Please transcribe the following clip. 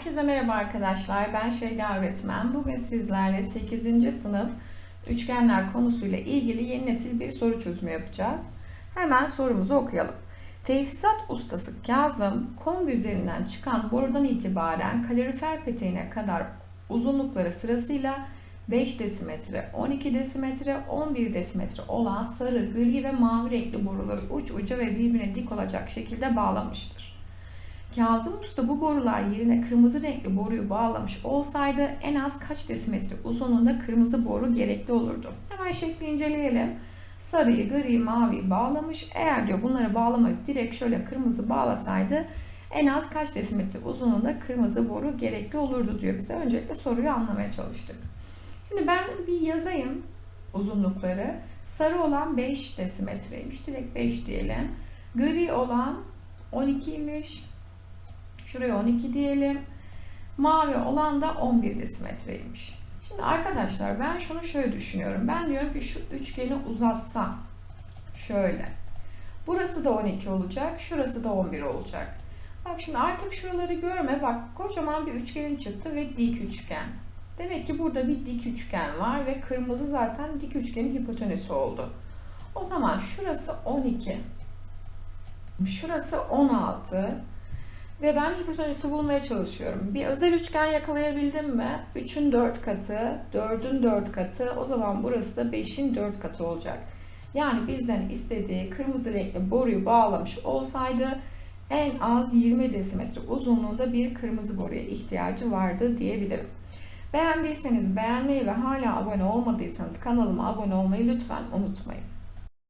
Herkese merhaba arkadaşlar. Ben Şeyda öğretmen. Bugün sizlerle 8. sınıf üçgenler konusuyla ilgili yeni nesil bir soru çözümü yapacağız. Hemen sorumuzu okuyalım. Tesisat ustası Kazım, kombi üzerinden çıkan borudan itibaren kalorifer peteğine kadar uzunlukları sırasıyla 5 desimetre, 12 desimetre, 11 desimetre olan sarı, gri ve mavi renkli boruları uç uca ve birbirine dik olacak şekilde bağlamıştır. Kazım Usta bu borular yerine kırmızı renkli boruyu bağlamış olsaydı en az kaç desimetre uzunluğunda kırmızı boru gerekli olurdu? Hemen şekli inceleyelim. Sarıyı, gri, mavi bağlamış. Eğer diyor bunları bağlamayıp direkt şöyle kırmızı bağlasaydı en az kaç desimetre uzunluğunda kırmızı boru gerekli olurdu diyor bize. Öncelikle soruyu anlamaya çalıştık. Şimdi ben bir yazayım uzunlukları. Sarı olan 5 desimetreymiş. Direkt 5 diyelim. Gri olan 12'ymiş. Şuraya 12 diyelim. Mavi olan da 11 desimetreymiş. Şimdi arkadaşlar ben şunu şöyle düşünüyorum. Ben diyorum ki şu üçgeni uzatsam şöyle. Burası da 12 olacak. Şurası da 11 olacak. Bak şimdi artık şuraları görme. Bak kocaman bir üçgenin çıktı ve dik üçgen. Demek ki burada bir dik üçgen var ve kırmızı zaten dik üçgenin hipotenüsü oldu. O zaman şurası 12. Şurası 16. Ve ben hipotenüsü bulmaya çalışıyorum. Bir özel üçgen yakalayabildim mi? 3'ün 4 katı, 4'ün 4 katı. O zaman burası da 5'in 4 katı olacak. Yani bizden istediği kırmızı renkli boruyu bağlamış olsaydı en az 20 desimetre uzunluğunda bir kırmızı boruya ihtiyacı vardı diyebilirim. Beğendiyseniz beğenmeyi ve hala abone olmadıysanız kanalıma abone olmayı lütfen unutmayın.